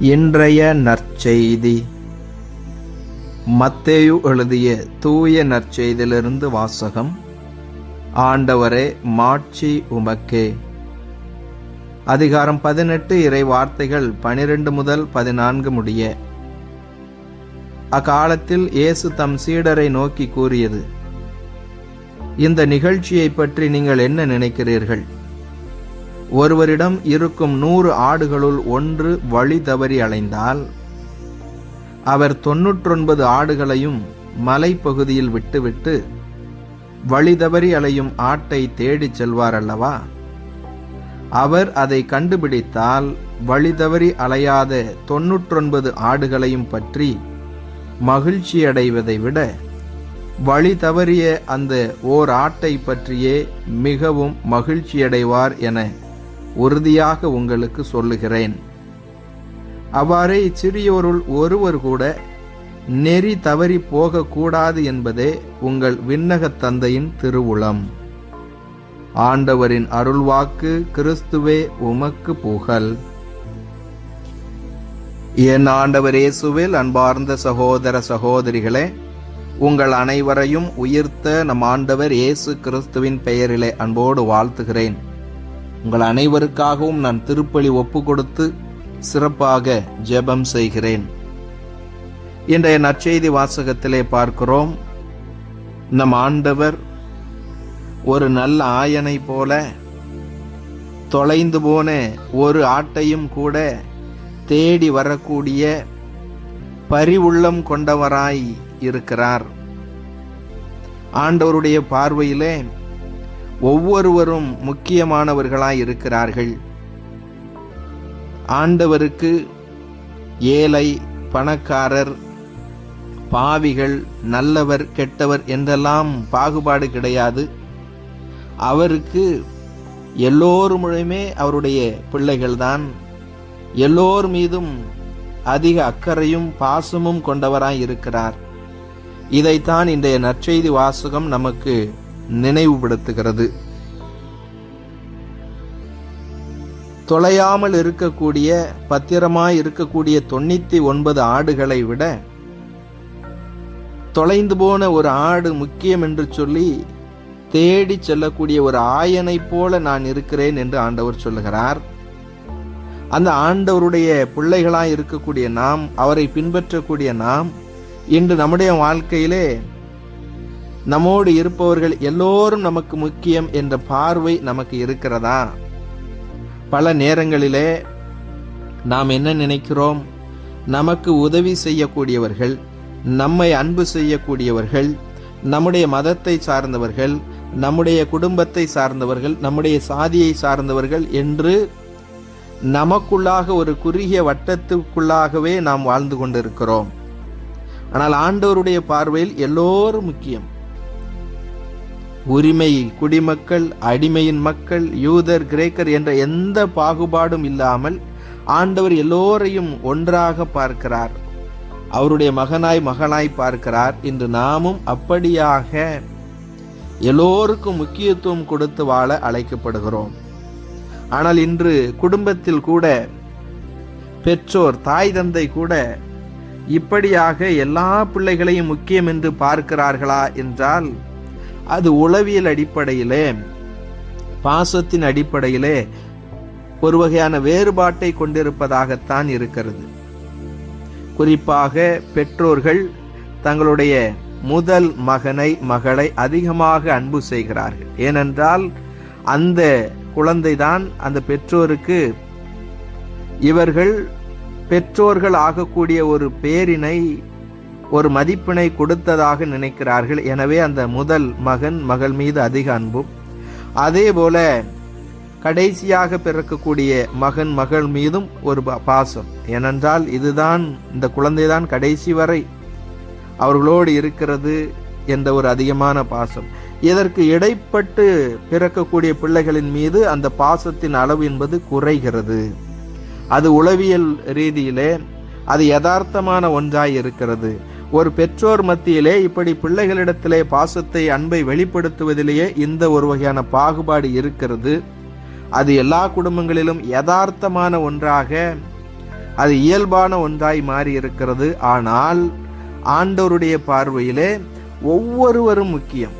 இன்றைய நற்செய்தி. மத்தேயு எழுதிய தூய நற்செய்தியிலிருந்து வாசகம் ஆண்டவரே மாட்சி உமக்கே. அதிகாரம் பதினெட்டு இறை வார்த்தைகள் பனிரெண்டு முதல் பதினான்கு முடிய. அக்காலத்தில் இயேசு தம் சீடரை நோக்கி கூறியது இந்த நிகழ்ச்சியை பற்றி நீங்கள் என்ன நினைக்கிறீர்கள்? ஒருவரிடம் இருக்கும் நூறு ஆடுகளுள் ஒன்று வழி தவறி அலைந்தால் அவர் தொன்னூற்றொன்பது ஆடுகளையும் மலைப்பகுதியில் விட்டுவிட்டு வழி தவறி அலையும் ஆட்டை தேடிச் செல்வார் அல்லவா? அவர் அதை கண்டுபிடித்தால் வழி தவறி அலையாத தொன்னூற்றொன்பது ஆடுகளையும் பற்றி மகிழ்ச்சியடைவதை விட வழி தவறிய அந்த ஓர் ஆட்டை பற்றியே மிகவும் மகிழ்ச்சியடைவார் என உறுதியாக உங்களுக்கு சொல்லுகிறேன். அவ்வாறே இச்சிறியோருள் ஒருவர் கூட நெறி தவறி போகக்கூடாது என்பதே உங்கள் விண்ணகத் தந்தையின் திருவுளம். ஆண்டவரின் அருள்வாக்கு கிறிஸ்துவே உமக்கு புகழ். என் ஆண்டவர் இயேசுவில் அன்பார்ந்த சகோதர சகோதரிகளே உங்கள் அனைவரையும் உயிர்த்த நம் ஆண்டவர் இயேசு கிறிஸ்துவின் பெயரிலே அன்போடு வாழ்த்துகிறேன். உங்கள் அனைவருக்காகவும் நான் திருப்பலி ஒப்பு கொடுத்து சிறப்பாக ஜெபம் செய்கிறேன். இன்றைய நற்செய்தி வாசகத்திலே பார்க்கிறோம். நம் ஆண்டவர் ஒரு நல்ல ஆயனை போல தொலைந்து போன ஒரு ஆட்டையும் கூட தேடி வரக்கூடிய பரிவுள்ளம் கொண்டவராய் இருக்கிறார். ஆண்டவருடைய பார்வையிலே ஒவ்வொருவரும் முக்கியமானவர்களாய் இருக்கிறார்கள். ஆண்டவருக்கு ஏழை பணக்காரர் பாவிகள் நல்லவர் கெட்டவர் என்றெல்லாம் பாகுபாடு கிடையாது. அவருக்கு எல்லோருமுழுமே அவருடைய பிள்ளைகள்தான். எல்லோர் மீதும் அதிக அக்கறையும் பாசமும் கொண்டவராய் இருக்கிறார். இதைத்தான் இன்றைய நற்செய்தி வாசகம் நமக்கு நினைவுபடுத்துகிறது. தொலையாமல் இருக்கக்கூடிய பத்திரமாய் இருக்கக்கூடிய தொண்ணூத்தி ஒன்பது ஆடுகளை விட தொலைந்து போன ஒரு ஆடு முக்கியம் என்று சொல்லி தேடி செல்லக்கூடிய ஒரு ஆயனை போல நான் இருக்கிறேன் என்று ஆண்டவர் சொல்லுகிறார். அந்த ஆண்டவருடைய பிள்ளைகளாய் இருக்கக்கூடிய நாம் அவரை பின்பற்றக்கூடிய நாம் இன்று நம்முடைய வாழ்க்கையிலே நம்மோடு இருப்பவர்கள் எல்லோரும் நமக்கு முக்கியம் என்ற பார்வை நமக்கு இருக்கிறதா? பல நேரங்களிலே நாம் என்ன நினைக்கிறோம்? நமக்கு உதவி செய்யக்கூடியவர்கள் நம்மை அன்பு செய்யக்கூடியவர்கள் நம்முடைய மதத்தை சார்ந்தவர்கள் நம்முடைய குடும்பத்தை சார்ந்தவர்கள் நம்முடைய சாதியை சார்ந்தவர்கள் என்று நமக்குள்ளாக ஒரு குறுகிய வட்டத்துக்குள்ளாகவே நாம் வாழ்ந்து கொண்டிருக்கிறோம். ஆனால் ஆண்டவருடைய பார்வையில் எல்லோரும் முக்கியம். உரிமை குடிமக்கள் அடிமையின் மக்கள் யூதர் கிரேக்கர் என்ற எந்த பாகுபாடும் இல்லாமல் ஆண்டவர் எல்லோரையும் ஒன்றாக பார்க்கிறார். அவருடைய மகனாய் மகனாய் பார்க்கிறார். இன்று நாமும் அப்படியாக எல்லோருக்கும் முக்கியத்துவம் கொடுத்து வாழ அழைக்கப்படுகிறோம். ஆனால் இன்று குடும்பத்தில் கூட பெற்றோர் தாய் தந்தை கூட இப்படியாக எல்லா பிள்ளைகளையும் முக்கியம் என்று பார்க்கிறார்களா என்றால் அது உளவியல் அடிப்படையிலே பாசத்தின் அடிப்படையிலே ஒரு வகையான வேறுபாட்டை கொண்டிருப்பதாகத்தான் இருக்கிறது. குறிப்பாக பெற்றோர்கள் தங்களுடைய முதல் மகனை மகளை அதிகமாக அன்பு செய்கிறார்கள். ஏனென்றால் அந்த குழந்தைதான் அந்த பெற்றோருக்கு இவர்கள் பெற்றோர்கள் ஆகக்கூடிய ஒரு பேரினை ஒரு மதிப்பினை கொடுத்ததாக நினைக்கிறார்கள். எனவே அந்த முதல் மகன் மகள் மீது அதிக அன்பும் அதே போல கடைசியாக பிறக்கக்கூடிய மகன் மகள் மீதும் ஒரு பாசம். ஏனென்றால் இதுதான் இந்த குழந்தைதான் கடைசி வரை அவர்களோடு இருக்கிறது என்ற ஒரு அதிகமான பாசம். இதற்கு இடைப்பட்டு பிறக்கக்கூடிய பிள்ளைகளின் மீது அந்த பாசத்தின் அளவு என்பது குறைகிறது. அது உளவியல் ரீதியிலே அது யதார்த்தமான ஒன்றாய் இருக்கிறது. ஒரு பெற்றோர் மத்தியிலே இப்படி பிள்ளைகளிடத்திலே பாசத்தை அன்பை வெளிப்படுத்துவதிலேயே இந்த ஒரு வகையான பாகுபாடு இருக்கிறது. அது எல்லா குடும்பங்களிலும் யதார்த்தமான ஒன்றாக அது இயல்பான ஒன்றாய் மாறி இருக்கிறது. ஆனால் ஆண்டவருடைய பார்வையிலே ஒவ்வொருவரும் முக்கியம்.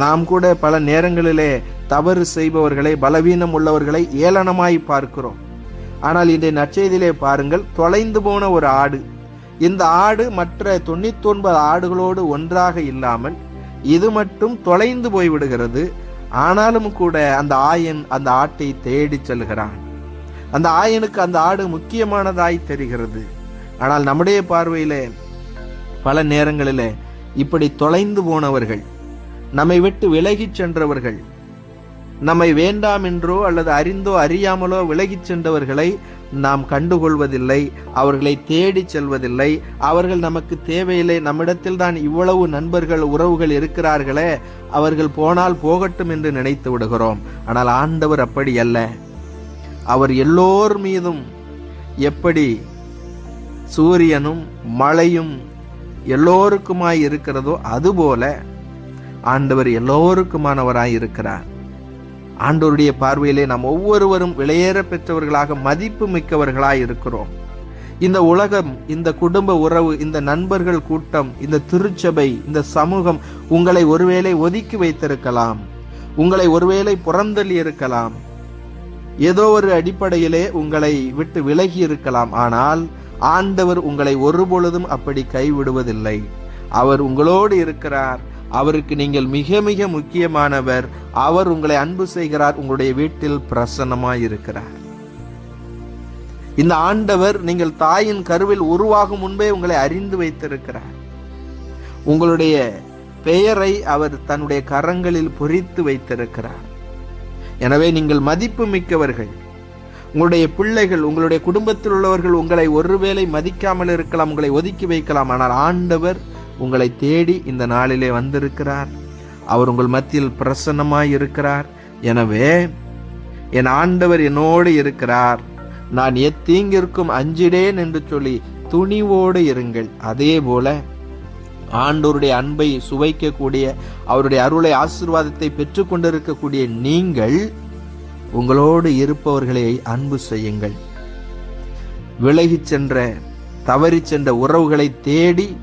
நாம் கூட பல நேரங்களிலே தவறு செய்பவர்களை பலவீனம் உள்ளவர்களை ஏளனமாய் பார்க்கிறோம். ஆனால் இன்றைய நற்செய்தியிலே பாருங்கள் தொலைந்து போன ஒரு ஆடு இந்த ஆடு மற்ற தொண்ணூத்தொன்பது ஆடுகளோடு ஒன்றாக இல்லாமல் இது மட்டும் தொலைந்து போய் விடுகிறது ஆனாலும் கூட அந்த ஆயன் அந்த ஆட்டை தேடி செல்கிறான். அந்த ஆயனுக்கு அந்த ஆடு முக்கியமானதாய் தெரிகிறது. ஆனால் நம்முடைய பார்வையிலே பல நேரங்களிலே இப்படி தொலைந்து போனவர்கள் நம்மை விட்டு விலகிச் சென்றவர்கள் நம்மை வேண்டாம் என்றோ அல்லது அறிந்தோ அறியாமலோ விலகிச் சென்றவர்களை நாம் கண்டுகொள்வதில்லை. அவர்களை தேடி செல்வதில்லை. அவர்கள் நமக்கு தேவையில்லை. நம்மிடத்தில் தான் இவ்வளவு நண்பர்கள் உறவுகள் இருக்கிறார்களே. அவர்கள் போனால் போகட்டும் என்று நினைத்து விடுகிறோம். ஆனால் ஆண்டவர் அப்படி அல்ல. அவர் எல்லோர் மீதும் எப்படி சூரியனும் மழையும் எல்லோருக்குமாய் இருக்கிறதோ அதுபோல ஆண்டவர் எல்லோருக்குமானவராய் இருக்கிறார். ஆண்டோருடைய பார்வையிலே நாம் ஒவ்வொருவரும் விலையேற பெற்றவர்களாக மதிப்பு மிக்கவர்களாய் இருக்கிறோம். இந்த உலகம் இந்த குடும்ப உறவு இந்த நண்பர்கள் கூட்டம் இந்த திருச்சபை இந்த சமூகம் உங்களை ஒருவேளை ஒதுக்கி வைத்திருக்கலாம். உங்களை ஒருவேளை புறந்தள்ளி இருக்கலாம். ஏதோ ஒரு அடிப்படையிலே உங்களை விட்டு விலகி இருக்கலாம். ஆனால் ஆண்டவர் உங்களை ஒருபொழுதும் அப்படி கைவிடுவதில்லை. அவர் உங்களோடு இருக்கிறார். அவருக்கு நீங்கள் மிக மிக முக்கியமானவர். அவர் உங்களை அன்பு செய்கிறார் உங்களுடைய வீட்டில் பிரசன்னமாய் இருக்கிறார் இந்த ஆண்டவர் நீங்கள் தாயின் கருவில் உருவாகும் முன்பே உங்களை அறிந்து வைத்திருக்கிறார். உங்களுடைய பெயரை அவர் தன்னுடைய கரங்களில் பொறித்து வைத்திருக்கிறார். எனவே நீங்கள் மதிப்பு மிக்கவர்கள். உங்களுடைய பிள்ளைகள் உங்களுடைய குடும்பத்தில் உள்ளவர்கள் உங்களை ஒருவேளை மதிக்காமல் இருக்கலாம் உங்களை ஒதுக்கி வைக்கலாம். ஆனால் ஆண்டவர் உங்களை தேடி இந்த நாளிலே வந்திருக்கிறார். அவர் உங்கள் மத்தியில் பிரசன்னமாய் இருக்கிறார். எனவே என் ஆண்டவர் என்னோடு இருக்கிறார். நான் எத்தீங்கிற்கும் அஞ்சிடேன் என்று சொல்லி துணிவோடு இருங்கள். அதே போல ஆண்டோருடைய அன்பை சுவைக்கக்கூடிய அவருடைய அருளை ஆசிர்வாதத்தை பெற்றுக்கொண்டிருக்கக்கூடிய நீங்கள் உங்களோடு இருப்பவர்களை அன்பு செய்யுங்கள். விலகிச் சென்ற தவறிச் சென்ற உறவுகளை தேடி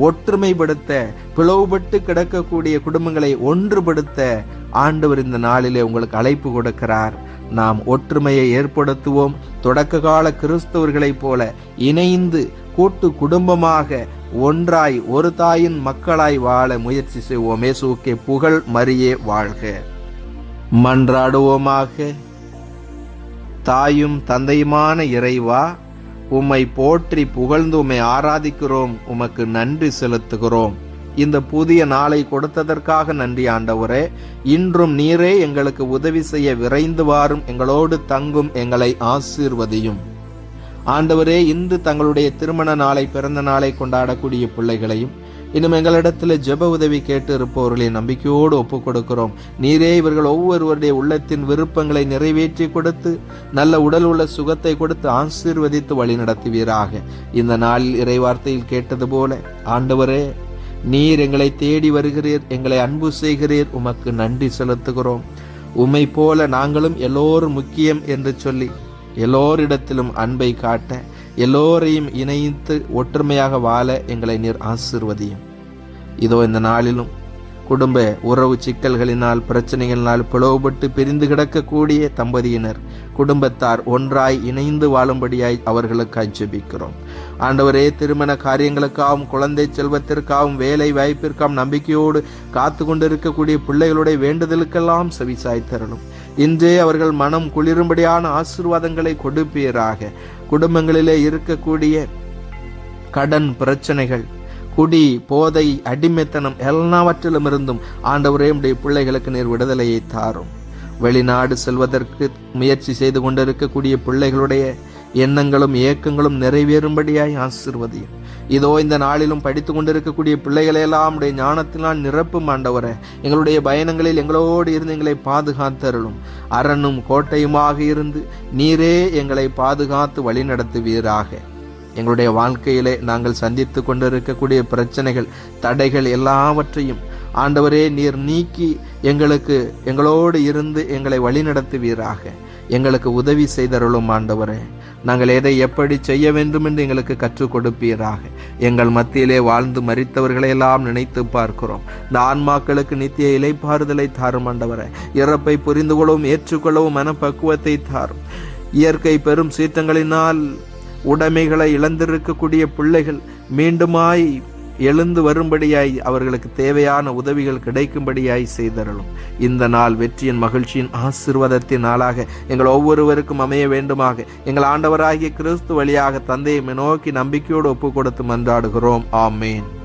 ஒற்றுமைப்படுத்த பிளவுபட்டு கிடக்கக்கூடிய குடும்பங்களை ஒன்றுபடுத்த ஆண்டவர் இந்த நாளிலே உங்களுக்கு அழைப்பு கொடுக்கிறார். நாம் ஒற்றுமையை ஏற்படுத்துவோம். தொடக்க கால கிறிஸ்தவர்களைப் போல இணைந்து கூட்டு குடும்பமாக ஒன்றாய் ஒரு தாயின் மக்களாய் வாழ முயற்சி செய்வோம். இயேசுவுக்கே புகழ் மரியே வாழ்க. மன்றாடுவோமாக. தாயும் தந்தையுமான இறைவா உம்மை போற்றி புகழ்ந்து உம்மை ஆராதிக்கிறோம் உமக்கு நன்றி செலுத்துகிறோம். இந்த புதிய நாளை கொடுத்ததற்காக நன்றி ஆண்டவரே. இன்றும் நீரே எங்களுக்கு உதவி செய்ய விரைந்து வாரும் எங்களோடு தங்கும் எங்களை ஆசீர்வதியும். ஆண்டவரே இன்று தங்களுடைய திருமண நாளை பிறந்த நாளை கொண்டாடக்கூடிய பிள்ளைகளையும் இன்னும் எங்களிடத்தில் ஜெப உதவி கேட்டு இருப்பவர்களை நம்பிக்கையோடு ஒப்புக் கொடுக்கிறோம் நீரே இவர்கள் ஒவ்வொருவருடைய உள்ளத்தின் விருப்பங்களை நிறைவேற்றி கொடுத்து நல்ல உடல் உள்ள சுகத்தை கொடுத்து ஆசீர்வதித்து வழி நடத்துவீராக. இந்த நாளில் இறைவார்த்தையில் கேட்டது போல ஆண்டவரே நீர் எங்களை தேடி வருகிறீர் எங்களை அன்பு செய்கிறீர் உமக்கு நன்றி செலுத்துகிறோம். உம்மை போல நாங்களும் எல்லோரும் முக்கியம் என்று சொல்லி எல்லோரிடத்திலும் அன்பை காட்ட எல்லோரையும் இணைத்து ஒற்றுமையாக வாழ எங்களை நீர் ஆசிர்வதியும். இதோ இந்த நாளிலும் குடும்ப உறவு சிக்கல்களினால் பிரச்சனைகளினால் பிளவுபட்டு பிரிந்து கிடக்கக்கூடிய தம்பதியினர் குடும்பத்தார் ஒன்றாய் இணைந்து வாழும்படியாய் அவர்களுக்காய் ஜெபிக்கிறோம் ஆண்டவரே திருமண காரியங்களுக்காகவும் குழந்தை செல்வத்திற்காகவும் வேலை வாய்ப்பிற்காகவும் நம்பிக்கையோடு காத்து கொண்டிருக்கக்கூடிய பிள்ளைகளுடைய வேண்டுதலுக்கெல்லாம் செவிசாய் தரணும் இன்றே அவர்கள் மனம் குளிரும்படியான ஆசீர்வாதங்களை கொடுப்பீராக. குடும்பங்களிலே இருக்கக்கூடிய கடன் பிரச்சனைகள் குடி போதை அடிமைத்தனம் எல்லாவற்றிலும் இருந்தும் ஆண்டவரே உடைய பிள்ளைகளுக்கு நேர் விடுதலையை தாரும். வெளிநாடு செல்வதற்கு முயற்சி செய்து கொண்டிருக்கக்கூடிய பிள்ளைகளுடைய எண்ணங்களும் ஏக்கங்களும் நிறைவேறும்படியாய் ஆசிர்வதியும். இதோ இந்த நாளிலும் படித்து கொண்டிருக்கக்கூடிய பிள்ளைகளையெல்லாம் உடைய ஞானத்தினால் நிரப்பும் ஆண்டவரே. எங்களுடைய பயணங்களில் எங்களோடு இருந்து எங்களை பாதுகாத்தருளும். அரணும் கோட்டையுமாக இருந்து நீரே எங்களை பாதுகாத்து வழிநடத்துவீராக. எங்களுடைய வாழ்க்கையிலே நாங்கள் சந்தித்து கொண்டிருக்கக்கூடிய பிரச்சனைகள் தடைகள் எல்லாவற்றையும் ஆண்டவரே நீர் நீக்கி எங்களுக்கு எங்களோடு இருந்து எங்களை வழிநடத்துவீராக. எங்களுக்கு உதவி செய்தருளும் ஆண்டவரே. நாங்கள் எதை எப்படி செய்ய வேண்டும் என்று எங்களுக்கு கற்றுக் கொடுப்பீராக. எங்கள் மத்தியிலே வாழ்ந்து மறித்தவர்களையெல்லாம் நினைத்து பார்க்கிறோம். இந்த ஆன்மாக்களுக்கு நித்திய இலைப்பாறுதலை தாரும் ஆண்டவரே. இறப்பை புரிந்து கொள்ளவும் ஏற்றுக்கொள்ளவும் மனப்பக்குவத்தை தாரும். இயற்கை பெரும் சீற்றங்களினால் உடைமைகளை இழந்திருக்கக்கூடிய பிள்ளைகள் மீண்டுமாய் எழுந்து வரும்படியாய் அவர்களுக்கு தேவையான உதவிகள் கிடைக்கும்படியாய் செய்தரலும் இந்த நாள் வெற்றியின் மகிழ்ச்சியின் ஆசிர்வாதத்தின் நாளாக எங்கள் ஒவ்வொருவருக்கும் அமைய வேண்டுமாக. எங்கள் ஆண்டவராகிய கிறிஸ்து வழியாக தந்தையை நோக்கி நம்பிக்கையோடு ஒப்பு கொடுத்து மன்றாடுகிறோம். ஆமேன்.